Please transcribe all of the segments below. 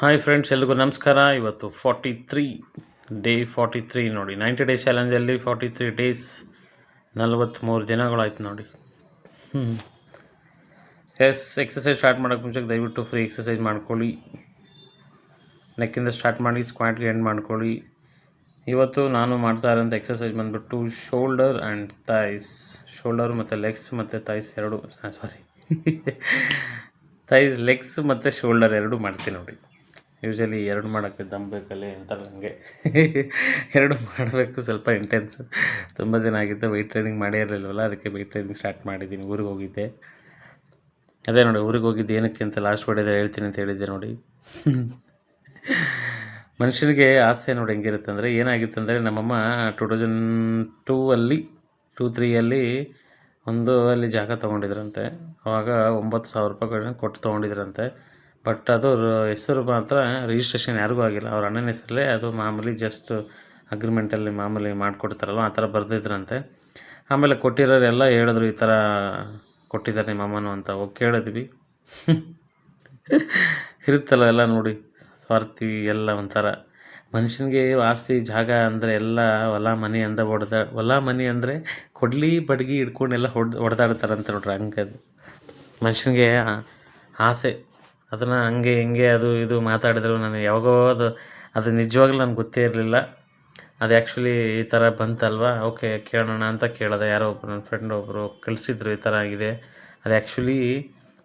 Hi friends ಎಲ್ರಿಗೂ ನಮಸ್ಕಾರ. ಇವತ್ತು forty three day forty three ನೋಡಿ. ನೈಂಟಿ ಡೇಸ್ ಚಾಲೆಂಜಲ್ಲಿ ಫಾರ್ಟಿ ತ್ರೀ ಡೇಸ್ ನಲವತ್ತ್ಮೂರು ದಿನಗಳಾಯ್ತು ನೋಡಿ. ಹ್ಞೂ ಎಸ್ ಎಕ್ಸಸೈಸ್ ಸ್ಟಾರ್ಟ್ ಮಾಡೋಕ್ಕೆ ಮುಂಚೆ ದಯವಿಟ್ಟು ಫ್ರೀ ಎಕ್ಸಸೈಸ್ ಮಾಡ್ಕೊಳ್ಳಿ. ನೆಕ್ಕಿಂದ ಸ್ಟಾರ್ಟ್ ಮಾಡಿ ಸ್ಕ್ವಾಟ್ಗೆ ಎಂಡ್ ಮಾಡ್ಕೊಳ್ಳಿ. ಇವತ್ತು ನಾನು ಮಾಡ್ತಾ ಇರೋಂಥ ಎಕ್ಸಸೈಸ್ ಬಂದುಬಿಟ್ಟು ಶೋಲ್ಡರ್ ಆ್ಯಂಡ್ ಥೈಸ್ ಶೋಲ್ಡರ್ ಮತ್ತು ಲೆಗ್ಸ್ ಮತ್ತು ಥೈಸ್ ಎರಡು ಸಾರಿ ಥೈಸ್ ಲೆಗ್ಸ್ ಮತ್ತು ಶೋಲ್ಡರ್ ಎರಡು ಮಾಡ್ತೀನಿ ನೋಡಿ. ಯೂಶಲಿ ಎರಡು ಮಾಡೋಕ್ಕೆ ದಮ್ ಬೇಕಲ್ಲಿ ಅಂತಾರೆ ನನಗೆ ಎರಡು ಮಾಡಬೇಕು ಸ್ವಲ್ಪ ಇಂಟೆನ್ಸ್ ತುಂಬ ದಿನ ಆಗಿತ್ತು ವೆಯ್ಟ್ ಟ್ರೈನಿಂಗ್ ಮಾಡೇ ಇರಲಿಲ್ವಲ್ಲ, ಅದಕ್ಕೆ ವೆಯ್ಟ್ ಟ್ರೈನಿಂಗ್ ಸ್ಟಾರ್ಟ್ ಮಾಡಿದ್ದೀನಿ, ಊರಿಗೆ ಹೋಗಿದ್ದೆ. ಅದೇ ನೋಡಿ, ಊರಿಗೆ ಹೋಗಿದ್ದು ಏನಕ್ಕೆ ಅಂತ ಲಾಸ್ಟ್ ಹೊಡೆದ ಹೇಳ್ತೀನಿ ಅಂತ ಹೇಳಿದ್ದೆ ನೋಡಿ. ಮನುಷ್ಯನಿಗೆ ಆಸೆ ನೋಡಿ ಹೆಂಗಿರುತ್ತೆ ಅಂದರೆ, ಏನಾಗಿತ್ತು ಅಂದರೆ ನಮ್ಮಮ್ಮ ಟು ತೌಸಂಡ್ ಟೂ ಅಲ್ಲಿ ಟೂ ತ್ರೀಯಲ್ಲಿ ಒಂದು ಅಲ್ಲಿ ಜಾಗ ತೊಗೊಂಡಿದ್ರಂತೆ. ಅವಾಗ ಒಂಬತ್ತು ಸಾವಿರ ರೂಪಾಯಿ ಕೊಟ್ಟು ತೊಗೊಂಡಿದ್ರಂತೆ. ಬಟ್ ಅದು ಹೆಸರು ಮಾತ್ರ ರಿಜಿಸ್ಟ್ರೇಷನ್ ಯಾರಿಗೂ ಆಗಿಲ್ಲ. ಅವ್ರ ಅಣ್ಣನ ಹೆಸರಲ್ಲೇ ಅದು ಮಾಮೂಲಿ ಜಸ್ಟ್ ಅಗ್ರಿಮೆಂಟಲ್ಲಿ ಮಾಮೂಲಿ ಮಾಡಿಕೊಡ್ತಾರಲ್ವ? ಆ ಥರ ಬರೆದಿದ್ರಂತೆ. ಆಮೇಲೆ ಕೊಟ್ಟಿರೋರೆಲ್ಲ ಹೇಳಿದ್ರು, ಈ ಥರ ಕೊಟ್ಟಿದ್ದಾರೆ ನಿಮ್ಮ ಅಮ್ಮನು ಅಂತ. ಹೋಗಿ ಕೇಳಿದ್ವಿ. ಇರುತ್ತಲ್ಲ ಎಲ್ಲ ನೋಡಿ, ಸ್ವಾರ್ಥಿ ಎಲ್ಲ ಒಂಥರ. ಮನುಷ್ಯನಿಗೆ ಆಸ್ತಿ, ಜಾಗ ಅಂದರೆ ಎಲ್ಲ ಹೊಲ, ಮನೆ ಅಂದ ಹೊಡೆದ, ಹೊಲ, ಮನೆ ಅಂದರೆ ಕೊಡ್ಲಿ, ಬಡ್ಗಿ ಹಿಡ್ಕೊಂಡೆಲ್ಲ ಹೊಡ್, ಹೊಡೆದಾಡ್ತಾರಂತ ನೋಡ್ರಿ ಹಂಗದು. ಮನುಷ್ಯನಿಗೆ ಆಸೆ. ಅದನ್ನು ಹಂಗೆ ಹಿಂಗೆ ಅದು ಇದು ಮಾತಾಡಿದ್ರು ನನಗೆ ಯಾವಾಗೋ ಅದು ಅದು ನಿಜವಾಗ್ಲೂ ನನಗೆ ಗೊತ್ತೇ ಇರಲಿಲ್ಲ. ಅದು ಆ್ಯಕ್ಚುಲಿ ಈ ಥರ ಬಂತಲ್ವಾ? ಓಕೆ ಕೇಳೋಣ ಅಂತ ಕೇಳಿದೆ. ಯಾರೋ ಒಬ್ಬರು ನನ್ನ ಫ್ರೆಂಡ್ ಒಬ್ಬರು ಕಳಿಸಿದ್ರು ಈ ಥರ ಆಗಿದೆ. ಅದು ಆ್ಯಕ್ಚುಲಿ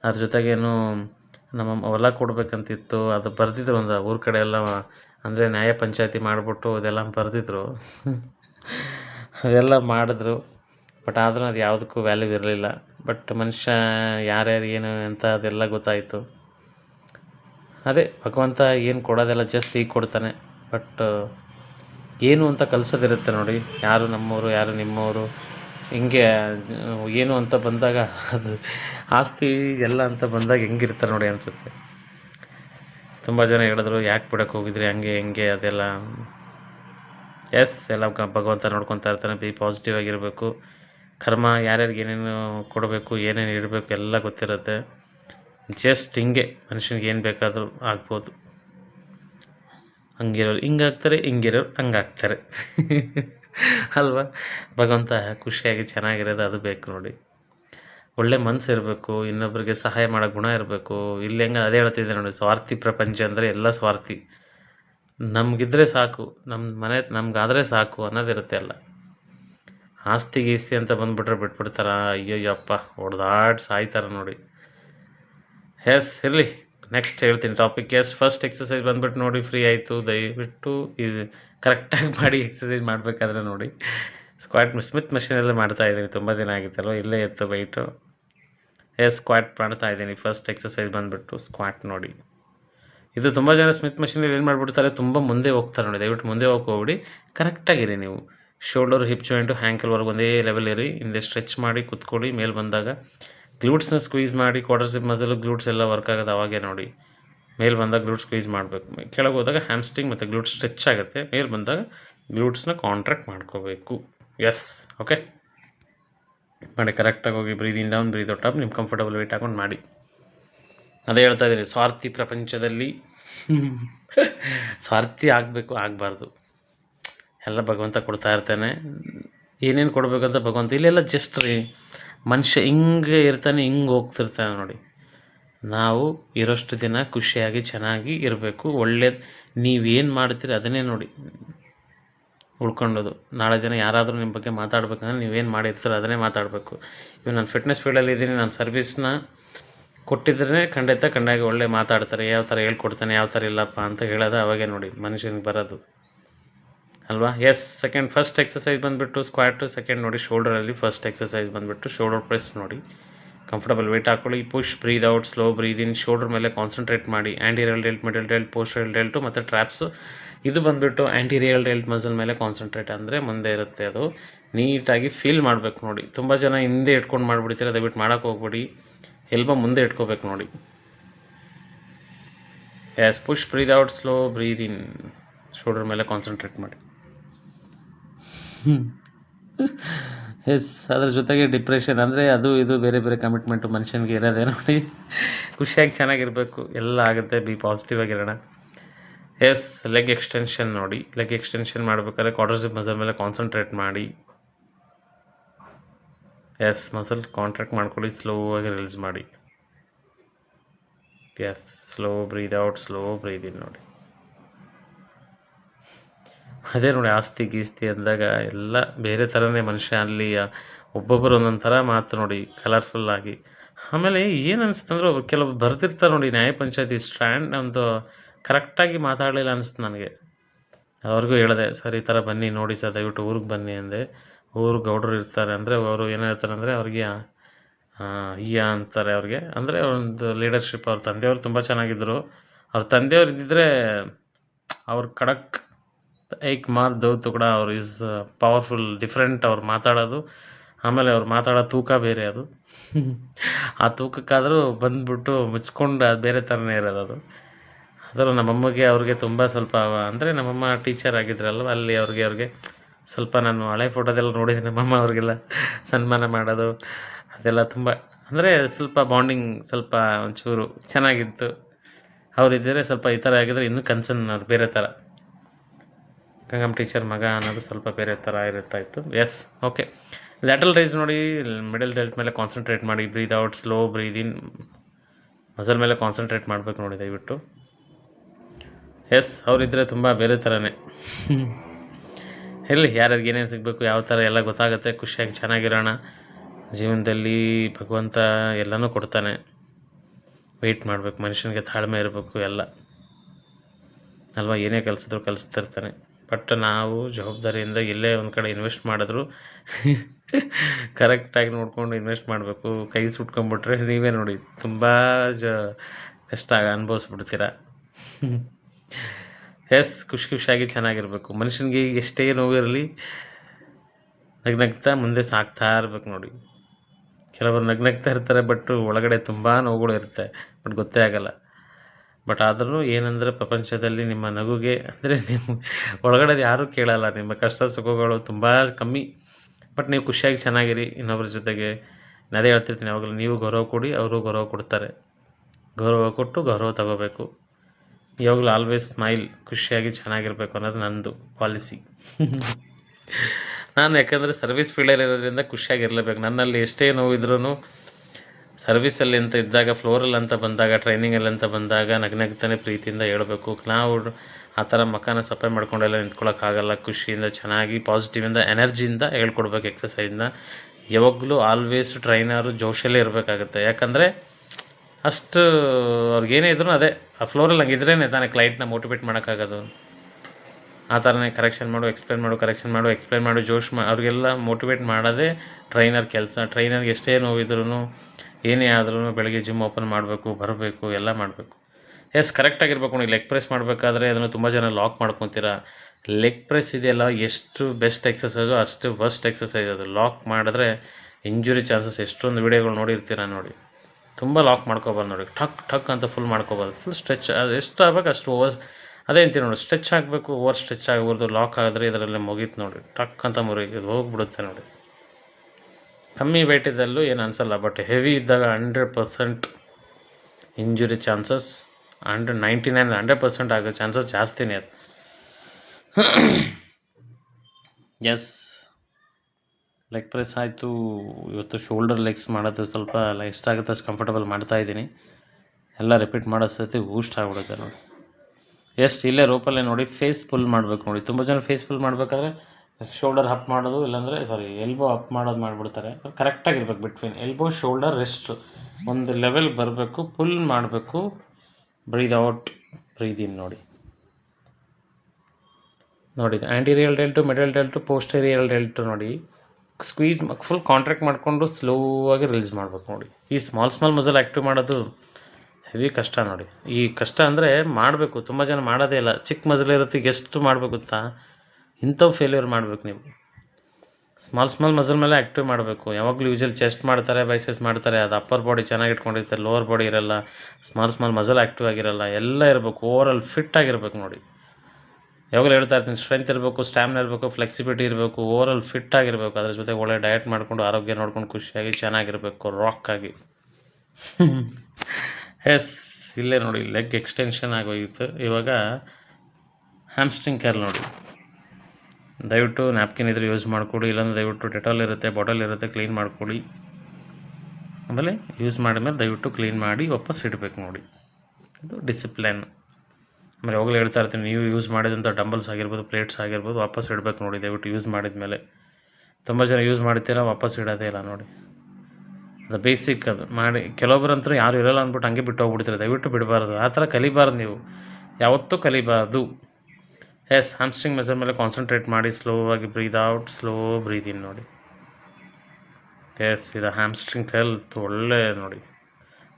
ಅದ್ರ ಜೊತೆಗೇನು ನಮ್ಮ ಹೊಲ ಕೊಡಬೇಕಂತಿತ್ತು. ಅದು ಬರೆದಿದ್ರು ಒಂದು ಊರ ಕಡೆ ಎಲ್ಲ, ಅಂದರೆ ನ್ಯಾಯ ಪಂಚಾಯತಿ ಮಾಡಿಬಿಟ್ಟು ಅದೆಲ್ಲ ಬರೆದಿದ್ರು. ಅದೆಲ್ಲ ಮಾಡಿದ್ರು. ಬಟ್ ಆದರೂ ಅದು ಯಾವುದಕ್ಕೂ ವ್ಯಾಲ್ಯೂ ಇರಲಿಲ್ಲ. ಬಟ್ ಮನುಷ್ಯ ಯಾರ್ಯಾರು ಏನು ಅಂತ ಅದೆಲ್ಲ ಗೊತ್ತಾಯಿತು. ಅದೇ ಭಗವಂತ ಏನು ಕೊಡೋದೆಲ್ಲ ಜಸ್ಟ್ ಈಗ ಕೊಡ್ತಾನೆ. ಬಟ್ ಏನು ಅಂತ ಕಲಿಸೋದಿರುತ್ತೆ ನೋಡಿ. ಯಾರು ನಮ್ಮವರು, ಯಾರು ನಿಮ್ಮವರು, ಹಿಂಗೆ, ಏನು ಅಂತ ಬಂದಾಗ ಅದು ಆಸ್ತಿ ಎಲ್ಲ ಅಂತ ಬಂದಾಗ ಹೆಂಗಿರ್ತಾರೆ ನೋಡಿ ಅನಿಸುತ್ತೆ. ತುಂಬ ಜನ ಹೇಳಿದ್ರು, ಯಾಕೆ ಬಿಡೋಕ್ಕೆ ಹೋಗಿದ್ರಿ, ಹಂಗೆ, ಹೆಂಗೆ, ಅದೆಲ್ಲ. ಎಸ್ ಎಲ್ಲ ಭಗವಂತ ನೋಡ್ಕೊತಾ ಇರ್ತಾನೆ, ಬಿ ಪಾಸಿಟಿವ್ ಆಗಿರಬೇಕು. ಕರ್ಮ ಯಾರ್ಯಾರಿಗೆ ಏನೇನು ಕೊಡಬೇಕು, ಏನೇನು ಇಡಬೇಕು, ಎಲ್ಲ ಗೊತ್ತಿರುತ್ತೆ. ಜಸ್ಟ್ ಹಿಂಗೆ ಮನುಷ್ಯನಿಗೆ ಏನು ಬೇಕಾದರೂ ಆಗ್ಬೋದು. ಹಂಗಿರೋರು ಹಿಂಗಾಗ್ತಾರೆ, ಹಿಂಗಿರೋರು ಹಂಗಾಗ್ತಾರೆ. ಅಲ್ವಾ? ಭಗವಂತ ಖುಷಿಯಾಗಿ ಚೆನ್ನಾಗಿರೋದು ಅದು ಬೇಕು ನೋಡಿ. ಒಳ್ಳೆ ಮನಸ್ಸು ಇರಬೇಕು ಇನ್ನೊಬ್ಬರಿಗೆ ಸಹಾಯ ಮಾಡೋ ಗುಣ ಇರಬೇಕು. ಇಲ್ಲಿ ಹೆಂಗೆ ಅದೇ ಹೇಳ್ತಿದ್ದೆ ನೋಡಿ, ಸ್ವಾರ್ಥಿ ಪ್ರಪಂಚ ಅಂದರೆ ಎಲ್ಲ ಸ್ವಾರ್ಥಿ. ನಮಗಿದ್ರೆ ಸಾಕು ನಮ್ಮ ಮನೆ, ನಮ್ಗಾದರೆ ಸಾಕು ಅನ್ನೋದಿರುತ್ತೆ ಅಲ್ಲ ಆಸ್ತಿ ಗೀಸ್ತಿ ಅಂತ ಬಂದುಬಿಟ್ರೆ ಬಿಟ್ಬಿಡ್ತಾರ? ಅಯ್ಯೋಯ್ಯಪ್ಪ, ಹೊಡೆದಾಡ್ ಸಾಯ್ತಾರೆ ನೋಡಿ. ಎಸ್ ಇರಲಿ. ನೆಕ್ಸ್ಟ್ ಹೇಳ್ತೀನಿ ಟಾಪಿಕ್ ಎಸ್ ಫಸ್ಟ್ ಎಕ್ಸಸೈಸ್ ಬಂದ್ಬಿಟ್ಟು ನೋಡಿ ಫ್ರೀ ಆಯಿತು. ದಯವಿಟ್ಟು ಇದು ಕರೆಕ್ಟಾಗಿ ಮಾಡಿ ಎಕ್ಸಸೈಸ್ ಮಾಡಬೇಕಾದ್ರೆ ನೋಡಿ. ಸ್ಕ್ವಾಟ್ ಸ್ಮಿತ್ ಮಷೀನಲ್ಲೇ ಮಾಡ್ತಾ ಇದ್ದೀನಿ. ತುಂಬ ದಿನ ಆಗಿತ್ತಲ್ವ? ಇಲ್ಲೇ ಇತ್ತು ವೈಟು ಎಸ್ ಸ್ಕ್ವಾಟ್ ಮಾಡ್ತಾ ಇದ್ದೀನಿ. ಫಸ್ಟ್ ಎಕ್ಸಸೈಸ್ ಬಂದುಬಿಟ್ಟು ಸ್ಕ್ವಾಟ್ ನೋಡಿ. ಇದು ತುಂಬ ಜನ ಸ್ಮಿತ್ ಮಷೀನಲ್ಲಿ ಏನು ಮಾಡಿಬಿಡ್ತಾರೆ? ತುಂಬ ಮುಂದೆ ಹೋಗ್ತಾರೆ ನೋಡಿ. ದಯವಿಟ್ಟು ಮುಂದೆ ಹೋಗಿ ಹೋಗ್ಬಿಡಿ ಕರೆಕ್ಟಾಗಿರಿ ನೀವು. ಶೋಲ್ಡರ್ ಹಿಪ್ ಜಾಯಿಂಟು ಹ್ಯಾಂಕಲ್ವರೆಗೆ ಒಂದೇ ಲೆವೆಲ್ ಇರಿ. ಹಿಂದೆ ಸ್ಟ್ರೆಚ್ ಮಾಡಿ, ಕುತ್ಕೊಳ್ಳಿ. ಮೇಲೆ ಬಂದಾಗ ಗ್ಲೂಟ್ಸ್ನ ಸ್ಕ್ವೀಸ್ ಮಾಡಿ ಕ್ವಾರ್ಟರ್ ಸಿಪ್ ಮಸಲು ಗ್ಲೂಟ್ಸ್ ಎಲ್ಲ ವರ್ಕ್ ಆಗೋದು ಅವಾಗೇ ನೋಡಿ. ಮೇಲೆ ಬಂದಾಗ ಗ್ಲೂಟ್ ಸ್ಕ್ವೀಸ್ ಮಾಡಬೇಕು. ಕೆಳಗೆ ಹೋದಾಗ ಹ್ಯಾಮ್ಸ್ಟಿಂಗ್ ಮತ್ತು ಗ್ಲೂಟ್ ಸ್ಟ್ರೆಚ್ ಆಗುತ್ತೆ. ಮೇಲೆ ಬಂದಾಗ ಗ್ಲೂಟ್ಸ್ನ ಕಾಂಟ್ರಾಕ್ಟ್ ಮಾಡ್ಕೋಬೇಕು. ಎಸ್ ಓಕೆ ಮಾಡಿ ಕರೆಕ್ಟಾಗಿ ಹೋಗಿ breathe in down breathe out up ನಿಮ್ಮ ಕಂಫರ್ಟಬಲ್ ವೇಟ್ ಹಾಕೊಂಡು ಮಾಡಿ. ಅದೇ ಹೇಳ್ತಾ ಇದ್ದೀನಿ ಸ್ವಾರ್ಥಿ ಪ್ರಪಂಚದಲ್ಲಿ ಸ್ವಾರ್ಥಿ ಆಗಬೇಕು, ಆಗಬಾರ್ದು. ಎಲ್ಲ ಭಗವಂತ ಕೊಡ್ತಾ ಇರ್ತಾನೆ. ಏನೇನು ಕೊಡಬೇಕಂತ ಭಗವಂತ, ಇಲ್ಲೆಲ್ಲ ಜಸ್ಟ್ ರೀ. ಮನುಷ್ಯ ಹಿಂಗೆ ಇರ್ತಾನೆ, ಹಿಂಗೆ ಹೋಗ್ತಿರ್ತಾನೆ ನೋಡಿ. ನಾವು ಇರೋಷ್ಟು ದಿನ ಖುಷಿಯಾಗಿ ಚೆನ್ನಾಗಿ ಇರಬೇಕು. ಒಳ್ಳೇದು ನೀವೇನು ಮಾಡ್ತೀರಿ ಅದನ್ನೇ ನೋಡಿ. ಉಳ್ಕೊಂಡೋದು. ನಾಳೆ ದಿನ ಯಾರಾದರೂ ನಿಮ್ಮ ಬಗ್ಗೆ ಮಾತಾಡ್ಬೇಕಂದ್ರೆ ನೀವೇನು ಮಾಡಿರ್ತೀರ ಅದನ್ನೇ ಮಾತಾಡಬೇಕು. ಇವಾಗ ನಾನು ಫಿಟ್ನೆಸ್ ಫೀಲ್ಡಲ್ಲಿ ಇದ್ದೀನಿ, ನಾನು ಸರ್ವಿಸ್ನ ಕೊಟ್ಟಿದ್ರೆ ಖಂಡಿತ ಖಂಡಾಗಿ ಒಳ್ಳೆ ಮಾತಾಡ್ತಾರೆ. ಯಾವ ಥರ ಹೇಳ್ಕೊಡ್ತಾನೆ, ಯಾವ ಥರ ಇಲ್ಲಪ್ಪ ಅಂತ ಹೇಳೋದು ಅವಾಗೇ ನೋಡಿ ಮನುಷ್ಯನಿಗೆ ಬರೋದು. ಅಲ್ವಾ? ಎಸ್ ಸೆಕೆಂಡ್ ಫಸ್ಟ್ ಎಕ್ಸಸೈಸ್ ಬಂದುಬಿಟ್ಟು ಸ್ಕ್ವಾಟ್ ಸೆಕೆಂಡ್ ನೋಡಿ ಶೋಲ್ಡರಲ್ಲಿ ಫಸ್ಟ್ ಎಕ್ಸಸೈಸ್ ಬಂದುಬಿಟ್ಟು ಶೋಲ್ಡರ್ ಪ್ರೆಸ್ ನೋಡಿ. ಕಂಫರ್ಟಬಲ್ ವೆಯ್ಟ್ ಹಾಕೊಳ್ಳಿ push breathe out slow breathe in shoulder ಮೇಲೆ ಕಾನ್ಸಂಟ್ರೇಟ್ ಮಾಡಿ. Anterior delt middle delt posterior delt ಮತ್ತು ಟ್ರ್ಯಾಪ್ಸು ಇದು ಬಂದುಬಿಟ್ಟು ಆ್ಯಂಟಿರಿಯಲ್ ಡೆಲ್ಟ್ ಮಸಲ್ ಮೇಲೆ ಕಾನ್ಸಂಟ್ರೇಟ್ ಅಂದರೆ ಮುಂದೆ ಇರುತ್ತೆ ಅದು. ನೀಟಾಗಿ ಫೀಲ್ ಮಾಡಬೇಕು ನೋಡಿ. ತುಂಬ ಜನ ಹಿಂದೆ ಇಟ್ಕೊಂಡು ಮಾಡಿಬಿಡ್ತೀರ, ದಯವಿಟ್ಟು ಮಾಡೋಕ್ಕೆ ಹೋಗ್ಬಿಡಿ. ಎಲ್ಬೋ ಮುಂದೆ ಇಟ್ಕೋಬೇಕು ನೋಡಿ. Yes push breathe out slow breathe in shoulder ಮೇಲೆ ಕಾನ್ಸಂಟ್ರೇಟ್ ಮಾಡಿ. ಎಸ್ ಅದ್ರ ಜೊತೆಗೆ ಡಿಪ್ರೆಷನ್ ಅಂದರೆ ಅದು ಇದು ಬೇರೆ ಬೇರೆ ಕಮಿಟ್ಮೆಂಟು ಮನುಷ್ಯನಿಗೆ ಇರೋದೇ ನೋಡಿ. ಖುಷಿಯಾಗಿ ಚೆನ್ನಾಗಿರಬೇಕು, ಎಲ್ಲ ಆಗುತ್ತೆ ಬಿ ಪಾಸಿಟಿವ್ ಆಗಿರೋಣ. ಎಸ್ ಲೆಗ್ ಎಕ್ಸ್ಟೆನ್ಷನ್ ನೋಡಿ. ಲೆಗ್ ಎಕ್ಸ್ಟೆನ್ಷನ್ ಮಾಡಬೇಕಾದ್ರೆ ಕ್ವಾಡ್ರಸಿಪ್ ಮಸಲ್ ಮೇಲೆ ಕಾನ್ಸಂಟ್ರೇಟ್ ಮಾಡಿ. ಎಸ್ ಮಸಲ್ ಕಾಂಟ್ರಾಕ್ಟ್ ಮಾಡ್ಕೊಳ್ಳಿ ಸ್ಲೋ ಆಗಿ ರಿಲೀಸ್ ಮಾಡಿ. Yes slow breathe out slow breathe in ನೋಡಿ. ಅದೇ ನೋಡಿ ಆಸ್ತಿ ಗೀಸ್ತಿ ಅಂದಾಗ ಎಲ್ಲ ಬೇರೆ ಥರನೇ ಮನುಷ್ಯ ಅಲ್ಲಿ ಒಬ್ಬೊಬ್ಬರು ಒಂದೊಂದು ಥರ ಮಾತು ನೋಡಿ ಕಲರ್ಫುಲ್ ಆಗಿ. ಆಮೇಲೆ ಏನು ಅನಿಸ್ತಂದ್ರೆ ಕೆಲವು ಬರ್ತಿರ್ತಾರೆ ನೋಡಿ ನ್ಯಾಯ ಪಂಚಾಯತಿ ಸ್ಟ್ಯಾಂಡ್ ಒಂದು ಕರೆಕ್ಟಾಗಿ ಮಾತಾಡಲಿಲ್ಲ ಅನಿಸ್ತು ನನಗೆ. ಅವ್ರಿಗೂ ಹೇಳಿದೆ, ಸರ್, ಈ ಥರ ಬನ್ನಿ, ನೋಡಿ ಸರ್, ದಯವಿಟ್ಟು ಊರಿಗೆ ಬನ್ನಿ ಅಂದೆ. ಊರು ಗೌಡ್ರು ಇರ್ತಾರೆ ಅಂದರೆ ಅವರು ಏನು ಹೇಳ್ತಾರೆ ಅಂದರೆ ಅವ್ರಿಗೆ ಅಯ್ಯ ಅಂತಾರೆ ಅವ್ರಿಗೆ. ಅಂದರೆ ಒಂದು ಲೀಡರ್ಶಿಪ್ ಅವ್ರ ತಂದೆಯವರು ತುಂಬ ಚೆನ್ನಾಗಿದ್ದರು ಅವ್ರ ತಂದೆಯವ್ರು ಇದ್ದಿದ್ರೆ ಅವ್ರ ಖಡಕ್ ಏಕ್ ಮಾರ್ ದೌತ್ ಕೂಡ ಅವ್ರು ಈಸ್ ಪವರ್ಫುಲ್, ಡಿಫ್ರೆಂಟ್ ಅವ್ರು ಮಾತಾಡೋದು. ಆಮೇಲೆ ಅವ್ರು ಮಾತಾಡೋ ತೂಕ ಬೇರೆ ಅದು. ಆ ತೂಕಕ್ಕಾದರೂ ಬಂದ್ಬಿಟ್ಟು ಮುಚ್ಕೊಂಡು ಅದು ಬೇರೆ ಥರನೇ ಇರೋದು ಅದು. ಅದರಲ್ಲೂ ನಮ್ಮಮ್ಮಗೆ ಅವ್ರಿಗೆ ತುಂಬ ಸ್ವಲ್ಪ, ಅಂದರೆ ನಮ್ಮಮ್ಮ ಟೀಚರ್ ಆಗಿದ್ರಲ್ಲ ಅಲ್ಲಿ ಅವ್ರಿಗೆ ಅವ್ರಿಗೆ ಸ್ವಲ್ಪ ನಾನು ಹಳೆ ಫೋಟೋದೆಲ್ಲ ನೋಡಿದ್ದೀನಿ ನಮ್ಮಮ್ಮ ಅವ್ರಿಗೆಲ್ಲ ಸನ್ಮಾನ ಮಾಡೋದು, ಅದೆಲ್ಲ ತುಂಬ, ಅಂದರೆ ಸ್ವಲ್ಪ ಬಾಂಡಿಂಗ್ ಸ್ವಲ್ಪ ಒಂಚೂರು ಚೆನ್ನಾಗಿತ್ತು. ಅವರಿದ್ದರೆ ಸ್ವಲ್ಪ ಈ ಥರ ಆಗಿದ್ರೆ ಇನ್ನೂ ಕನ್ಸನ್ ಅದು ಬೇರೆ ಥರ. ಗಂಗಮ್ಮ ಟೀಚರ್ ಮಗ ಅನ್ನೋದು ಸ್ವಲ್ಪ ಬೇರೆ ಥರ ಇರುತ್ತಾ ಇತ್ತು ಎಸ್ ಓಕೆ ಲ್ಯಾಟ್ರಲ್ ರೈಸ್ ನೋಡಿ ಮಿಡಲ್ ಡೆಲ್ಟ್ ಮೇಲೆ ಕಾನ್ಸಂಟ್ರೇಟ್ ಮಾಡಿ breathe out slow breathe in muscle ಮೇಲೆ ಕಾನ್ಸಂಟ್ರೇಟ್ ಮಾಡಬೇಕು ನೋಡಿ ದಯವಿಟ್ಟು. ಎಸ್ ಅವರಿದ್ದರೆ ತುಂಬ ಬೇರೆ ಥರನೇ. ಇರಲಿ, ಯಾರ್ಯಾರಿಗೆ ಏನೇನು ಸಿಗಬೇಕು, ಯಾವ ಥರ ಎಲ್ಲ ಗೊತ್ತಾಗುತ್ತೆ, ಖುಷಿಯಾಗಿ ಚೆನ್ನಾಗಿರೋಣ. ಜೀವನದಲ್ಲಿ ಭಗವಂತ ಎಲ್ಲನೂ ಕೊಡ್ತಾನೆ. ವೆಯ್ಟ್ ಮಾಡಬೇಕು, ಮನುಷ್ಯನಿಗೆ ತಾಳ್ಮೆ ಇರಬೇಕು ಎಲ್ಲ. ಅಲ್ವಾ, ಏನೇ ಕಲಿಸಿದ್ರು ಕಲಿಸ್ತಿರ್ತಾನೆ. ಬಟ್ ನಾವು ಜವಾಬ್ದಾರಿಯಿಂದ ಇಲ್ಲೇ ಒಂದು ಕಡೆ ಇನ್ವೆಸ್ಟ್ ಮಾಡಿದ್ರು ಕರೆಕ್ಟಾಗಿ ನೋಡ್ಕೊಂಡು ಇನ್ವೆಸ್ಟ್ ಮಾಡಬೇಕು, ಕೈ ಸುಟ್ಕೊಂಬಿಟ್ರೆ ನೀವೇ ನೋಡಿ, ತುಂಬ ಜ ಕಷ್ಟ ಅನುಭವಿಸ್ಬಿಡ್ತೀರ? ಎಸ್ ಖುಷಿ ಖುಷಿಯಾಗಿ ಚೆನ್ನಾಗಿರಬೇಕು. ಮನುಷ್ಯನಿಗೆ ಎಷ್ಟೇ ನೋವಿರಲಿ ನಗ್ನಗ್ತಾ ಮುಂದೆ ಸಾಕ್ತಾ ಇರ್ಬೇಕು ನೋಡಿ. ಕೆಲವರು ನಗ್ನಗ್ತಾ ಇರ್ತಾರೆ ಬಟ್ ಒಳಗಡೆ ತುಂಬ ನೋವುಗಳು ಇರುತ್ತೆ ಬಟ್ ಗೊತ್ತೇ ಆಗಲ್ಲ. ಬಟ್ ಆದ್ರೂ ಏನಂದರೆ ಪ್ರಪಂಚದಲ್ಲಿ ನಿಮ್ಮ ನಗುಗೆ, ಅಂದರೆ ನಿಮ್ಮ ಒಳಗಡೆ ಯಾರೂ ಕೇಳಲ್ಲ. ನಿಮ್ಮ ಕಷ್ಟ ಸುಖಗಳು ತುಂಬ ಕಮ್ಮಿ. ಬಟ್ ನೀವು ಖುಷಿಯಾಗಿ ಚೆನ್ನಾಗಿರಿ. ಇನ್ನೊಬ್ಬರ ಜೊತೆಗೆ ನಾನು ಹೇಳ್ತಿರ್ತೀನಿ. ಯಾವಾಗಲೂ ನೀವು ಗೌರವ ಕೊಡಿ, ಅವರು ಗೌರವ ಕೊಡ್ತಾರೆ. ಗೌರವ ಕೊಟ್ಟು ಗೌರವ ತಗೋಬೇಕು. ಯಾವಾಗಲೂ ಆಲ್ವೇಸ್ ಸ್ಮೈಲ್ ಖುಷಿಯಾಗಿ ಚೆನ್ನಾಗಿರಬೇಕು ಅನ್ನೋದು ನಂದು ಪಾಲಿಸಿ ನಾನು ಯಾಕಂದರೆ ಸರ್ವಿಸ್ ಫೀಲ್ಡಲ್ಲಿ ಇರೋದ್ರಿಂದ ಖುಷಿಯಾಗಿರಲೇಬೇಕು ನನ್ನಲ್ಲಿ ಎಷ್ಟೇ ನೋವಿದ್ರೂ ಸರ್ವಿಸಲ್ಲಿ ಅಂತ ಇದ್ದಾಗ ಫ್ಲೋರಲ್ಲಿ ಅಂತ ಬಂದಾಗ ಟ್ರೈನಿಂಗಲ್ಲಿ ಅಂತ ಬಂದಾಗ ನಗ್ನಗ್ತಾನೆ ಪ್ರೀತಿಯಿಂದ ಹೇಳ್ಬೇಕು. ನಾವು ಆ ಥರ ಮಕ್ಕನ ಸಪ್ಪೆ ಮಾಡ್ಕೊಂಡೆಲ್ಲ ನಿಂತ್ಕೊಳ್ಳೋಕ್ಕಾಗಲ್ಲ ಖುಷಿಯಿಂದ, ಚೆನ್ನಾಗಿ ಪಾಸಿಟಿವಿಂದ ಎನರ್ಜಿಯಿಂದ ಹೇಳ್ಕೊಡ್ಬೇಕು ಎಕ್ಸಸೈಸ್ನ ಯಾವಾಗಲೂ ಆಲ್ವೇಸ್ ಟ್ರೈನರು ಜೋಶಲ್ಲೇ ಇರಬೇಕಾಗುತ್ತೆ. ಯಾಕಂದರೆ ಅಷ್ಟು ಅವ್ರಿಗೇನೇ ಇದ್ರೂ ಅದೇ, ಆ ಫ್ಲೋರಲ್ಲಿ ಹಂಗಿದ್ರೇ ತಾನೇ ಕ್ಲೈಂಟ್ನ ಮೋಟಿವೇಟ್ ಮಾಡೋಕ್ಕಾಗೋದು. ಆ ಥರನೇ ಕರೆಕ್ಷನ್ ಮಾಡು ಎಕ್ಸ್ಪ್ಲೇನ್ ಮಾಡು ಕರೆಕ್ಷನ್ ಮಾಡು ಎಕ್ಸ್ಪ್ಲೇನ್ ಮಾಡು, ಜೋಶ್ ಮಾ ಅವ್ರಿಗೆಲ್ಲ ಮೋಟಿವೇಟ್ ಮಾಡೋದೇ ಟ್ರೈನರ್ ಕೆಲಸ. ಟ್ರೈನರ್ಗೆ ಎಷ್ಟೇ ನೋವಿದ್ರೂ ಏನೇ ಆದ್ರೂ ಬೆಳಗ್ಗೆ ಜಿಮ್ ಓಪನ್ ಮಾಡಬೇಕು, ಬರಬೇಕು, ಎಲ್ಲ ಮಾಡಬೇಕು. ಎಸ್ ಕರೆಕ್ಟಾಗಿರ್ಬೇಕು ನೀವು ಲೆಗ್ ಪ್ರೆಸ್ ಮಾಡಬೇಕಾದ್ರೆ ಅದನ್ನು ತುಂಬ ಜನ ಲಾಕ್ ಮಾಡ್ಕೊತೀರ? ಲೆಗ್ ಪ್ರೆಸ್ ಇದೆಯಲ್ಲ, ಎಷ್ಟು ಬೆಸ್ಟ್ ಎಕ್ಸಸೈಸು ಅಷ್ಟು ವರ್ಸ್ಟ್ ಎಕ್ಸಸೈಸ್ ಅದು. ಲಾಕ್ ಮಾಡಿದ್ರೆ ಇಂಜುರಿ ಚಾನ್ಸಸ್ ಎಷ್ಟೊಂದು ವೀಡಿಯೋಗಳು ನೋಡಿರ್ತೀರ ನೋಡಿ. ತುಂಬ ಲಾಕ್ ಮಾಡ್ಕೋಬಾರ್ದು ನೋಡಿ. ಟಕ್ ಟಕ್ ಅಂತ ಫುಲ್ ಮಾಡ್ಕೋಬಾರ್ದು. ಫುಲ್ ಸ್ಟ್ರೆಚ್ ಅದು ಎಷ್ಟು ಆಗ್ಬೇಕು ಅಷ್ಟು ಓವರ್ ಅದೇ ಅಂತೀವಿ ನೋಡಿ ಸ್ಟ್ರೆಚ್ ಆಗಬೇಕು ಓವರ್ ಸ್ಟ್ರೆಚ್ ಆಗಬಾರ್ದು ಲಾಕ್ ಆದರೆ ಇದರಲ್ಲೇ ಮುಗೀತು ನೋಡಿ. ಟಕ್ ಅಂತ ಮುರಿ ಹೋಗ್ಬಿಡುತ್ತೆ ನೋಡಿ. ಕಮ್ಮಿ ವೆಯ್ಟ್ ಇದ್ದಲ್ಲೂ ಏನು ಅನಿಸಲ್ಲ ಬಟ್ ಹೆವಿ ಇದ್ದಾಗ hundred percent injury chances hundred ninety nine hundred percent ಆಗೋ ಚಾನ್ಸಸ್ ಜಾಸ್ತಿನೇ ಅದು. ಎಸ್ ಲೆಗ್ ಪ್ರೆಸ್ ಆಯಿತು, ಇವತ್ತು ಶೋಲ್ಡರ್ ಲೆಗ್ಸ್ ಮಾಡೋದು ಸ್ವಲ್ಪ ಎಲ್ಲ ಎಷ್ಟಾಗುತ್ತೆ ಅಷ್ಟು ಕಂಫರ್ಟಬಲ್ ಮಾಡ್ತಾ ಇದ್ದೀನಿ. ಎಲ್ಲ ರಿಪೀಟ್ ಮಾಡೋ ಸತಿ ಊಸ್ಟ್ ಆಗಿಬಿಡುತ್ತೆ ನೋಡಿ. ಎಷ್ಟು ಇಲ್ಲೇ ರೋಪಲ್ಲೇ ನೋಡಿ ಫೇಸ್ ಫುಲ್ ಮಾಡಬೇಕು ನೋಡಿ. ತುಂಬ ಜನ ಫೇಸ್ ಫುಲ್ ಮಾಡಬೇಕಾದ್ರೆ ಶೋಲ್ಡರ್ ಅಪ್ ಮಾಡೋದು, ಇಲ್ಲಾಂದರೆ ಸಾರಿ ಎಲ್ಬೋ ಅಪ್ ಮಾಡೋದು ಮಾಡಿಬಿಡ್ತಾರೆ. ಕರೆಕ್ಟಾಗಿರ್ಬೇಕು ಬಿಟ್ವೀನ್ ಎಲ್ಬೋ ಶೋಲ್ಡರ್ ರೆಸ್ಟ್ ಒಂದು ಲೆವೆಲ್ ಬರಬೇಕು ಪುಲ್ ಮಾಡಬೇಕು ಬ್ರೀದ್ ಔಟ್ ಬ್ರೀದ್ ಇನ್ ನೋಡಿ. ನೋಡಿ anterior delt middle delt posterior delt ನೋಡಿ. ಸ್ಕ್ವೀಸ್ ಫುಲ್ ಕಾಂಟ್ರಾಕ್ಟ್ ಮಾಡಿಕೊಂಡು ಸ್ಲೋ ಆಗಿ ರಿಲೀಸ್ ಮಾಡಬೇಕು ನೋಡಿ. ಈ ಸ್ಮಾಲ್ ಸ್ಮಾಲ್ ಮಸಲ್ ಆ್ಯಕ್ಟಿವ್ ಮಾಡೋದು ಹೆವಿ ಕಷ್ಟ ನೋಡಿ. ಈ ಕಷ್ಟ ಅಂದರೆ ಮಾಡಬೇಕು, ತುಂಬ ಜನ ಮಾಡೋದೇ ಇಲ್ಲ. ಚಿಕ್ಕ ಮಸಲ್ ಇರುತ್ತೆ, ಎಷ್ಟು ಮಾಡಬೇಕು ಗೊತ್ತಾ? ಇಂಥವು ಫೇಲ್ಯೂರ್ ಮಾಡಬೇಕು ನೀವು. ಸ್ಮಾಲ್ ಸ್ಮಾಲ್ ಮಸಲ್ ಮೇಲೆ ಆ್ಯಕ್ಟಿವ್ ಮಾಡಬೇಕು. ಯಾವಾಗಲೂ ಯೂಸಲ್ ಚೆಸ್ಟ್ ಮಾಡ್ತಾರೆ ಬೈಸೆಸ್ ಮಾಡ್ತಾರೆ, ಅದು ಅಪ್ಪರ್ ಬಾಡಿ ಚೆನ್ನಾಗಿ ಇಟ್ಕೊಂಡಿರ್ತಾರೆ ಲೋವರ್ ಬಾಡಿ ಇರಲ್ಲ ಸ್ಮಾಲ್ ಸ್ಮಾಲ್ ಮಸಲ್ ಆ್ಯಕ್ಟಿವ್ ಆಗಿರಲ್ಲ, ಎಲ್ಲ ಇರಬೇಕು ಓವರ್ ಆಲ್ ಫಿಟ್ ಆಗಿರ್ಬೇಕು ನೋಡಿ. ಯಾವಾಗಲೂ ಹೇಳ್ತಾ ಇರ್ತೀನಿ ಸ್ಟ್ರೆಂತ್ ಇರಬೇಕು ಸ್ಟ್ಯಾಮಿನ ಇರಬೇಕು ಫ್ಲೆಕ್ಸಿಬಿಲಿಟಿ ಇರಬೇಕು ಓವರ್ ಆಲ್ ಫಿಟ್ ಆಗಿರಬೇಕು. ಅದ್ರ ಜೊತೆ ಒಳ್ಳೆ ಡಯಟ್ ಮಾಡಿಕೊಂಡು, ಆರೋಗ್ಯ ನೋಡ್ಕೊಂಡು, ಖುಷಿಯಾಗಿ, ಚೆನ್ನಾಗಿರಬೇಕು ರಾಕ್ ಆಗಿ. ಎಸ್ ಇಲ್ಲೇ ನೋಡಿ ಲೆಗ್ ಎಕ್ಸ್ಟೆನ್ಷನ್ ಆಗೋಗಿತ್ತು ಇವಾಗ ಹ್ಯಾಮ್ಸ್ಟ್ರಿಂಗ್ ಕೇರ್ ನೋಡಿ. ದಯವಿಟ್ಟು ನ್ಯಾಪ್ಕಿನ್ ಇದ್ರೆ ಯೂಸ್ ಮಾಡಿಕೊಡಿ, ಇಲ್ಲಾಂದ್ರೆ ದಯವಿಟ್ಟು ಡೆಟಾಲ್ ಇರುತ್ತೆ, ಬಾಟಲ್ ಇರುತ್ತೆ, ಕ್ಲೀನ್ ಮಾಡಿಕೊಡಿ. ಆಮೇಲೆ ಯೂಸ್ ಮಾಡಿದ್ಮೇಲೆ ದಯವಿಟ್ಟು ಕ್ಲೀನ್ ಮಾಡಿ ವಾಪಸ್ ಇಡಬೇಕು ನೋಡಿ. ಇದು ಡಿಸಿಪ್ಲಿನ್. ಆಮೇಲೆ ಯಾವಾಗಲೂ ಹೇಳ್ತಾ ಇರ್ತೀನಿ, ನೀವು ಯೂಸ್ ಮಾಡಿದಂಥ ಡಂಬಲ್ಸ್ ಆಗಿರ್ಬೋದು, ಪ್ಲೇಟ್ಸ್ ಆಗಿರ್ಬೋದು, ವಾಪಸ್ ಇಡಬೇಕು ನೋಡಿ, ದಯವಿಟ್ಟು ಯೂಸ್ ಮಾಡಿದ ಮೇಲೆ ತುಂಬ ಜನ ಯೂಸ್ ಮಾಡ್ತೀರ, ವಾಪಸ್ ಇಡೋದೇ ಇಲ್ಲ ನೋಡಿ. ಅದು ಬೇಸಿಕ್ ಅದು. ಮಾಡಿ ಕೆಲವೊಬ್ಬರಂತೂ ಯಾರು ಇರೋಲ್ಲ ಅಂದ್ಬಿಟ್ಟು ಹಂಗೆ ಬಿಟ್ಟು ಹೋಗ್ಬಿಡ್ತಾರೆ, ದಯವಿಟ್ಟು ಬಿಡಬಾರ್ದು. ಆ ಥರ ಕಲಿಬಾರ್ದು ನೀವು. ಯಾವತ್ತೂ ಕಲಿಬಾರ್ದು. ಎಸ್ ಹ್ಯಾಮ್ಸ್ಟ್ರಿಂಗ್ ಮೆಸರ್ ಮೇಲೆ ಕಾನ್ಸಂಟ್ರೇಟ್ ಮಾಡಿ ಸ್ಲೋ ಆಗಿ breathe out slow breathe in ನೋಡಿ. ಎಸ್ ಇದು ಹ್ಯಾಮ್ಸ್ಟ್ರಿಂಗ್ ಕಲ್ ಒಳ್ಳೆ ನೋಡಿ.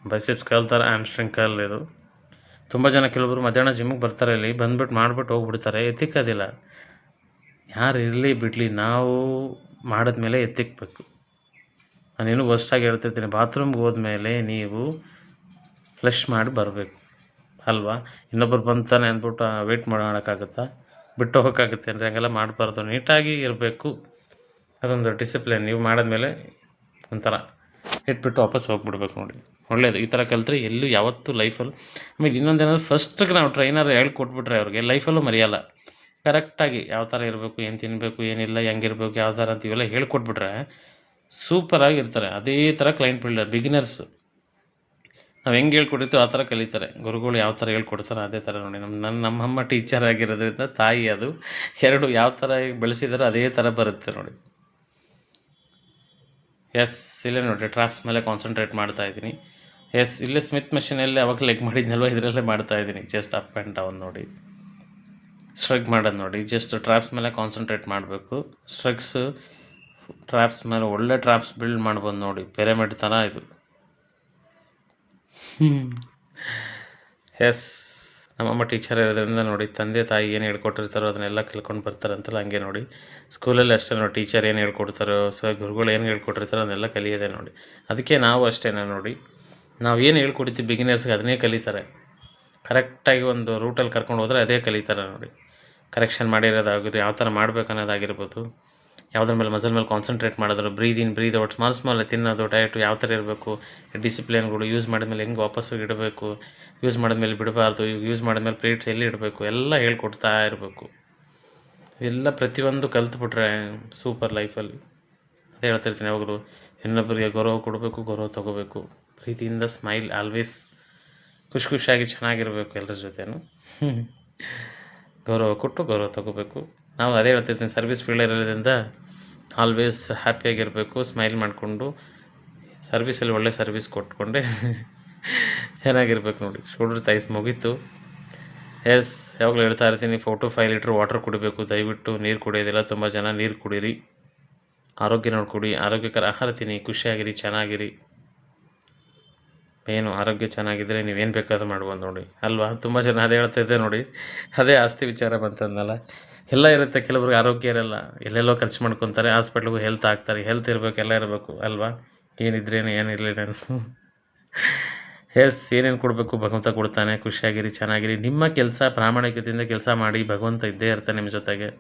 ಬೈಸೆಪ್ಸ್ ಕಲ್ ಥರ ಹ್ಯಾಮ್ಸ್ಟ್ರಿಂಗ್ ಕಲ್ ಇದು. ತುಂಬ ಜನ ಕೆಲವೊಬ್ಬರು ಮಧ್ಯಾಹ್ನ ಜಿಮ್ಮಿಗೆ ಬರ್ತಾರೆ ಇಲ್ಲಿ ಬಂದ್ಬಿಟ್ಟು ಮಾಡಿಬಿಟ್ಟು ಹೋಗ್ಬಿಡ್ತಾರೆ, ಎತ್ತಿಕ್ಕೋದಿಲ್ಲ. ಯಾರು ಇರಲಿ ಬಿಡಲಿ, ನಾವು ಮಾಡಿದ್ಮೇಲೆ ಎತ್ತಿಕ್ಬೇಕು. ನಾನೇನು ವರ್ಸ್ಟಾಗಿ ಹೇಳ್ತಿರ್ತೀನಿ ಬಾತ್ರೂಮ್ಗೆ ಹೋದ್ಮೇಲೆ ನೀವು ಫ್ಲಶ್ ಮಾಡಿ ಬರಬೇಕು. ಅಲ್ವಾ? ಇನ್ನೊಬ್ಬರು ಬಂತಾನೆ ಅಂದ್ಬಿಟ್ಟು ವೆಯ್ಟ್ ಮಾಡೋಕ್ಕಾಗುತ್ತಾ? ಬಿಟ್ಟು ಹೋಗೋಕ್ಕಾಗುತ್ತೆ ಅಂದರೆ ಹಂಗೆಲ್ಲ ಮಾಡಬಾರ್ದು. ನೀಟಾಗಿ ಇರಬೇಕು. ಅದೊಂದು ಡಿಸಿಪ್ಲಿನ್ ನೀವು ಮಾಡಿದ್ಮೇಲೆ ಒಂಥರ ಇಟ್ಬಿಟ್ಟು ವಾಪಸ್ ಹೋಗ್ಬಿಡ್ಬೇಕು ನೋಡಿ. ಒಳ್ಳೆಯದು ಈ ಥರ ಕಲ್ತ್ರೆ ಎಲ್ಲೂ ಯಾವತ್ತೂ ಲೈಫಲ್ಲಿ ಆಮೇಲೆ ಇನ್ನೊಂದೇನಾದ್ರು ಫಸ್ಟಿಗೆ ನಾವು ಟ್ರೈನರ್ ಹೇಳ್ಕೊಟ್ಬಿಟ್ರೆ ಅವ್ರಿಗೆ ಲೈಫಲ್ಲೂ ಮರೆಯಲ್ಲ. ಕರೆಕ್ಟಾಗಿ ಯಾವ ಥರ ಇರಬೇಕು, ಏನು ತಿನ್ನಬೇಕು ಏನಿಲ್ಲ, ಹೆಂಗಿರ್ಬೇಕು, ಯಾವ ಥರ ಅಂತ ಇವೆಲ್ಲ ಹೇಳ್ಕೊಟ್ಬಿಟ್ರೆ ಸೂಪರಾಗಿರ್ತಾರೆ ಅದೇ ಥರ ಕ್ಲೈಂಟ್ ಬಿಲ್ಡರ್ ಬಿಗಿನರ್ಸ್ ನಾವು ಹೆಂಗೆ ಹೇಳ್ಕೊಡ್ತೀವಿ ಆ ಥರ ಕಲಿತಾರೆ. ಗುರುಗಳು ಯಾವ ಥರ ಹೇಳ್ಕೊಡ್ತಾರೆ ಅದೇ ಥರ ನೋಡಿ. ನಮ್ಮ ನನ್ನ ನಮ್ಮಮ್ಮ ಟೀಚರ್ ಆಗಿರೋದ್ರಿಂದ ತಾಯಿ ಅದು. ಎರಡು ಯಾವ ಥರ ಬೆಳೆಸಿದಾರೋ ಅದೇ ಥರ ಬರುತ್ತೆ ನೋಡಿ. ಎಸ್ ಇಲ್ಲೇ ನೋಡಿ ಟ್ರಾಪ್ಸ್ ಮೇಲೆ ಕಾನ್ಸಂಟ್ರೇಟ್ ಮಾಡ್ತಾ ಇದ್ದೀನಿ. ಎಸ್ ಇಲ್ಲೇ ಸ್ಮಿತ್ ಮೆಷಿನಲ್ಲಿ ಅವಾಗ ಲೆಗ್ ಮಾಡಿದ್ನಲ್ವ? ಇದರಲ್ಲೇ ಮಾಡ್ತಾ ಇದ್ದೀನಿ. ಜಸ್ಟ್ ಅಪ್ ಆ್ಯಂಡ್ ಡೌನ್ ನೋಡಿ. ಸ್ಟ್ರಗ್ ಮಾಡೋದು ನೋಡಿ. ಜಸ್ಟ್ ಟ್ರಾಪ್ಸ್ ಮೇಲೆ ಕಾನ್ಸಂಟ್ರೇಟ್ ಮಾಡಬೇಕು. ಸ್ಟ್ರಗ್ಸ್ ಟ್ರಾಪ್ಸ್ ಮೇಲೆ ಒಳ್ಳೆ ಟ್ರಾಪ್ಸ್ ಬಿಲ್ಡ್ ಮಾಡ್ಬೋದು ನೋಡಿ. ಪಿರಮಿಡ್ ಥರ ಇದು. ಎಸ್ ನಮ್ಮಮ್ಮ ಟೀಚರ್ ಇರೋದ್ರಿಂದ ನೋಡಿ, ತಂದೆ ತಾಯಿ ಏನು ಹೇಳ್ಕೊಟ್ಟಿರ್ತಾರೋ ಅದನ್ನೆಲ್ಲ ಕಲ್ಕೊಂಡು ಬರ್ತಾರಂತಲ್ಲ ಹಂಗೆ ನೋಡಿ. ಸ್ಕೂಲಲ್ಲಿ ಅಷ್ಟೇ ನೋಡಿ ಟೀಚರ್ ಏನು ಹೇಳ್ಕೊಡ್ತಾರೋ, ಸೊ ಗುರುಗಳು ಏನು ಹೇಳ್ಕೊಟ್ಟಿರ್ತಾರೋ ಅದನ್ನೆಲ್ಲ ಕಲಿಯೋದೆ ನೋಡಿ. ಅದಕ್ಕೆ ನಾವು ಅಷ್ಟೇ ನೋಡಿ. ನಾವು ಏನು ಹೇಳ್ಕೊಡ್ತೀವಿ ಬಿಗಿನರ್ಸ್ಗೆ ಅದನ್ನೇ ಕಲಿತಾರೆ. ಕರೆಕ್ಟಾಗಿ ಒಂದು ರೂಟಲ್ಲಿ ಕರ್ಕೊಂಡು ಹೋದರೆ ಅದೇ ಕಲಿತಾರೆ ನೋಡಿ. ಕರೆಕ್ಷನ್ ಮಾಡಿರೋದಾಗಿರ್ಬೋದು ಯಾವ ಥರ ಮಾಡ್ಬೇಕು ಅನ್ನೋದಾಗಿರ್ಬೋದು ಯಾವುದ್ರ ಮೇಲೆ ಮಸಲ್ ಮೇಲೆ concentrate ಮಾಡೋದ್ರು breathe in breathe out small small ತಿನ್ನೋದು ಡಯಟು ಯಾವ ಥರ ಇರಬೇಕು ಡಿಸಿಪ್ಲಿನ್ಗಳು ಯೂಸ್ ಮಾಡಿದ್ಮೇಲೆ ಹೆಂಗೆ ವಾಪಸ್ಸು ಇಡಬೇಕು ಯೂಸ್ ಮಾಡಿದ್ಮೇಲೆ ಬಿಡಬಾರ್ದು ಯೂಸ್ ಮಾಡಿದ್ಮೇಲೆ ಪ್ಲೇಟ್ಸ್ ಎಲ್ಲಿ ಇಡಬೇಕು, ಎಲ್ಲ ಹೇಳ್ಕೊಡ್ತಾ ಇರಬೇಕು. ಎಲ್ಲ ಪ್ರತಿಯೊಂದು ಕಲ್ತ್ಬಿಟ್ರೆ ಸೂಪರ್ ಲೈಫಲ್ಲಿ ಅದೇ ಹೇಳ್ತಿರ್ತೀನಿ ಯಾವಾಗಲೂ, ಇನ್ನೊಬ್ಬರಿಗೆ ಗೌರವ ಕೊಡಬೇಕು, ಗೌರವ ತೊಗೋಬೇಕು. ಪ್ರೀತಿಯಿಂದ ಸ್ಮೈಲ್ ಆಲ್ವೇಸ್ ಖುಷಿ ಖುಷಿಯಾಗಿ ಚೆನ್ನಾಗಿರಬೇಕು ಎಲ್ಲರ ಜೊತೆನೂ. ಗೌರವ ಕೊಟ್ಟು ಗೌರವ ತೊಗೋಬೇಕು. ನಾವು ಅದೇ ಹೇಳ್ತಿರ್ತೀನಿ ಸರ್ವಿಸ್ ಫೀಲ್ಡಲ್ಲಿರೋದ್ರಿಂದ ಆಲ್ವೇಸ್ ಹ್ಯಾಪಿಯಾಗಿರಬೇಕು ಸ್ಮೈಲ್ ಮಾಡಿಕೊಂಡು ಸರ್ವಿಸಲ್ಲಿ ಒಳ್ಳೆ ಸರ್ವಿಸ್ ಕೊಟ್ಕೊಂಡೆ ಚೆನ್ನಾಗಿರ್ಬೇಕು ನೋಡಿ. ಶೋಲ್ಡರ್ ತೈಸ್ ಮುಗೀತು. ಎಸ್ ಯಾವಾಗಲೂ ಹೇಳ್ತಾ ಇರ್ತೀನಿ four to five litre water ಕುಡಿಬೇಕು. ದಯವಿಟ್ಟು ನೀರು ಕುಡಿಯೋದಿಲ್ಲ, ತುಂಬ ಜನ ನೀರು ಕುಡೀರಿ. ಆರೋಗ್ಯ ನೋಡ್ಕೊಡಿ, ಆರೋಗ್ಯಕರ ಆಹಾರ ತಿನ್ನಿ, ಖುಷಿಯಾಗಿರಿ, ಚೆನ್ನಾಗಿರಿ. ಏನು ಆರೋಗ್ಯ ಚೆನ್ನಾಗಿದ್ದರೆ ನೀವೇನು ಬೇಕಾದ್ರೂ ಮಾಡ್ಬೋದು ನೋಡಿ. ಅಲ್ವಾ? ತುಂಬ ಜನ ಅದೇ ಹೇಳ್ತಾಯಿದ್ದೆ ನೋಡಿ. ಅದೇ ಆಸ್ತಿ ವಿಚಾರ ಬಂತಂದಲ್ಲ. ಎಲ್ಲ ಇರುತ್ತೆ. ಕೆಲವ್ರಿಗೆ ಆರೋಗ್ಯ ಇರಲ್ಲ. ಎಲ್ಲೆಲ್ಲೋ ಖರ್ಚು ಮಾಡ್ಕೊತಾರೆ. ಹಾಸ್ಪಿಟ್ಲಿಗೂ ಹೆಲ್ತ್ ಆಗ್ತಾರೆ ಹೆಲ್ತ್ ಇರಬೇಕು, ಎಲ್ಲ ಇರಬೇಕು. ಅಲ್ವಾ? ಏನಿದ್ರೇನು ಏನಿರಲಿಲ್ಲ ಎಸ್ ಏನೇನು ಕೊಡಬೇಕು? ಭಗವಂತ ಕೊಡ್ತಾನೆ. ಖುಷಿಯಾಗಿರಿ, ಚೆನ್ನಾಗಿರಿ. ನಿಮ್ಮ ಕೆಲಸ ಪ್ರಾಮಾಣಿಕತೆಯಿಂದ ಕೆಲಸ ಮಾಡಿ ಭಗವಂತ ಇದ್ದೇ ಇರ್ತಾನೆ ನಿಮ್ಮ ಜೊತೆಗೆ.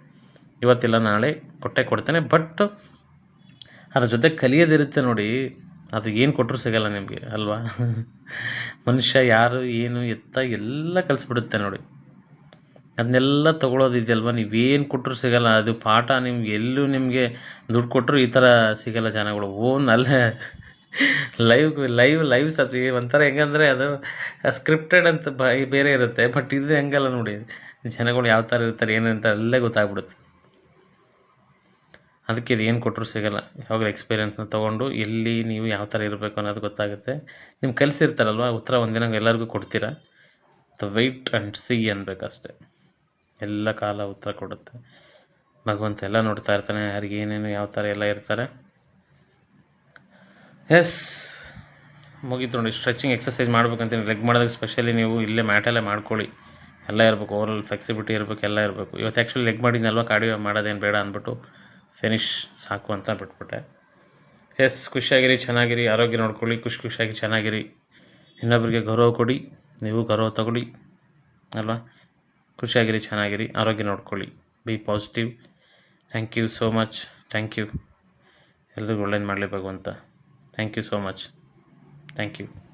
ಇವತ್ತಿಲ್ಲ, ನಾಳೆ ಕೊಟ್ಟೆ ಕೊಡ್ತಾನೆ. ಬಟ್ ಅದ್ರ ಜೊತೆ ಕಲಿಯೋದಿರುತ್ತೆ ನೋಡಿ. ಅದು ಏನು ಕೊಟ್ಟರು ಸಿಗಲ್ಲ ನಿಮಗೆ, ಅಲ್ವಾ? ಮನುಷ್ಯ ಯಾರು, ಏನು, ಎತ್ತ ಎಲ್ಲ ಕಲಿಸ್ಬಿಡುತ್ತೆ ನೋಡಿ. ಅದನ್ನೆಲ್ಲ ತೊಗೊಳೋದಿದೆಯಲ್ವ ನೀವೇನು ಕೊಟ್ಟರು ಸಿಗಲ್ಲ, ಅದು ಪಾಠ ನಿಮ್ಗೆ ಎಲ್ಲೂ ನಿಮಗೆ ದುಡ್ಡು ಕೊಟ್ಟರು ಈ ಥರ ಸಿಗಲ್ಲ ಜನಗಳು. ಓನ್ ಅಲ್ಲೇ ಲೈವ್ ಲೈವ್ ಲೈವ್ ಸತ್ ಒಂಥರ ಹೆಂಗಂದರೆ ಅದು ಸ್ಕ್ರಿಪ್ಟೆಡ್ ಅಂತ ಬೇರೆ ಇರುತ್ತೆ, ಬಟ್ ಇದು ಹೆಂಗಲ್ಲ ನೋಡಿ, ಜನಗಳು ಯಾವ ಥರ ಇರ್ತಾರೆ ಏನಂತ ಅಲ್ಲೇ ಗೊತ್ತಾಗ್ಬಿಡುತ್ತೆ. ಅದಕ್ಕೆ ಇದು ಏನು ಕೊಟ್ಟರು ಸಿಗಲ್ಲ. ಯಾವಾಗಲೂ ಎಕ್ಸ್ಪೀರಿಯೆನ್ಸ್ನ ತೊಗೊಂಡು ಎಲ್ಲಿ ನೀವು ಯಾವ ಥರ ಇರಬೇಕು ಅನ್ನೋದು ಗೊತ್ತಾಗುತ್ತೆ. ನಿಮ್ಮ ಕಲಿಸಿರ್ತಾರಲ್ವ ಉತ್ತರ ಒಂದಿನ ಎಲ್ಲರಿಗೂ ಕೊಡ್ತೀರಾ? ದ ವೆಯ್ಟ್ ಆ್ಯಂಡ್ ಸಿ ಅನ್ಬೇಕಷ್ಟೆ. ಎಲ್ಲ ಕಾಲ ಉತ್ತರ ಕೊಡುತ್ತೆ. ಭಗವಂತ ಎಲ್ಲ ನೋಡ್ತಾ ಇರ್ತಾನೆ, ಯಾರಿಗೆ ಏನೇನು ಯಾವ ಥರ ಎಲ್ಲ ಇರ್ತಾರೆ. ಎಸ್ ಮುಗೀತು ನೋಡಿ ಸ್ಟ್ರೆಚಿಂಗ್ ಎಕ್ಸಸೈಸ್ ಮಾಡ್ಬೇಕಂತೀನಿ ಲೆಗ್ ಮಾಡಿದಾಗ ಸ್ಪೆಷಲಿ ನೀವು ಇಲ್ಲೇ ಮ್ಯಾಟಲ್ಲೇ ಮಾಡ್ಕೊಳ್ಳಿ. ಎಲ್ಲ ಇರಬೇಕು ಓವರಲ್ ಫ್ಲೆಕ್ಸಿಬಿಲಿಟಿ ಇರಬೇಕು, ಎಲ್ಲ ಇರಬೇಕು. ಇವತ್ತು ಆ್ಯಕ್ಚುಲಿ ಲೆಗ್ ಮಾಡಿದ್ನಲ್ವ ಕಾರ್ಡಿಯೋ ಮಾಡೋದೇನು ಬೇಡ ಅಂದ್ಬಿಟ್ಟು. ಫಿನಿಶ್ ಸಾಕು ಅಂತ ಬಿಟ್ಬಿಟ್ಟೆ. ಎಸ್ ಖುಷಿಯಾಗಿರಿ, ಚೆನ್ನಾಗಿರಿ, ಆರೋಗ್ಯ ನೋಡ್ಕೊಳ್ಳಿ, ಖುಷಿ ಖುಷಿಯಾಗಿ ಚೆನ್ನಾಗಿರಿ. ಇನ್ನೊಬ್ಬರಿಗೆ ಗೌರವ ಕೊಡಿ, ನೀವು ಗೌರವ ತಗೊಳ್ಳಿ, ಅಲ್ವಾ? ಖುಷಿಯಾಗಿರಿ, ಚೆನ್ನಾಗಿರಿ, ಆರೋಗ್ಯ ನೋಡ್ಕೊಳ್ಳಿ be positive thank you so much thank you ಎಲ್ರಿಗೂ ಒಳ್ಳೇದು ಮಾಡಲಿ ಭಗವಂತ. Thank you so much thank you